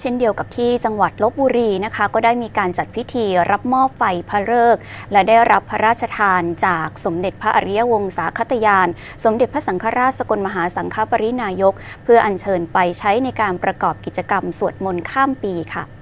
เช่นเดียวกับที่จังหวัดลบบุรีนะคะ ก็ได้มีการจัดพิธีรับมอบไฟพระฤกษ์และได้รับพระราชทานจากสมเด็จพระอริยวงศาคตยาน สมเด็จพระสังฆราชสกลมหาสังฆปรินายก เพื่ออัญเชิญไปใช้ในการประกอบกิจกรรมสวดมนต์ข้ามปีค่ะ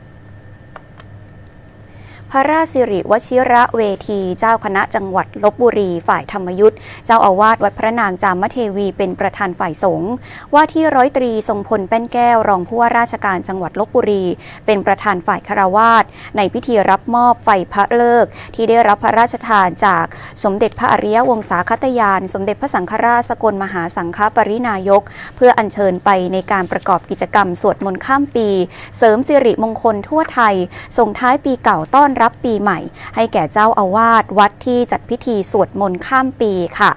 พระราชสิริวชิระเวที เจ้าคณะจังหวัดลบบุรีฝ่ายธรรมยุทธ์เจ้าอาวาสวัดพระนางจามเทวีเป็นประธานฝ่ายสงฆ์ว่าที่ร้อยตรีทรงพลแป้นแก้วรองผู้ว่าราชการจังหวัดลบบุรี เป็นประธานฝ่ายคารวาสในพิธีรับมอบไฟพระเลิก ที่ได้รับพระราชทานจากสมเด็จพระอริยวงศาคตยาน สมเด็จพระสังฆราชสกลมหาสังฆปรินายก เพื่ออัญเชิญไปในการประกอบกิจกรรมสวดมนต์ข้ามปี เสริมสิริมงคลทั่วไทยส่งท้ายปีเก่าต้อนรับปีใหม่ ให้แก่เจ้าอาวาสวัดที่จัดพิธีสวดมนต์ข้ามปีค่ะ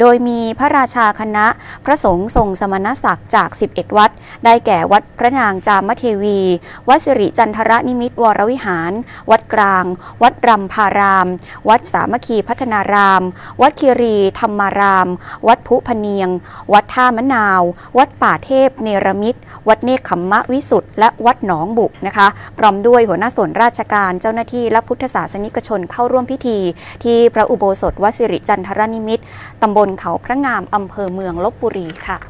โดยมีพระราชาคณะพระสงฆ์ทรงสมณศักดิ์จาก 11 วัด ได้แก่วัดพระนางจามเทวี วัดสิริจันทรนิมิตวรวิหาร วัดกลาง วัดรำพาราม วัดสามัคคีพัฒนาราม วัดคีรีธรรมาราม วัดพุพเนียง วัดท่ามะนาว วัดป่าเทพเนรมิตรวัดเนคขมมะวิสุทธ์และวัดหนองบุกนะคะ พร้อมด้วยหัวหน้าส่วนราชการเจ้าหน้าที่และพุทธศาสนิกชนเข้าร่วมพิธี ที่พระอุโบสถวสิริจันทรนิมิตรตำบลเขาพระงามอำเภอเมืองลบบุรีค่ะ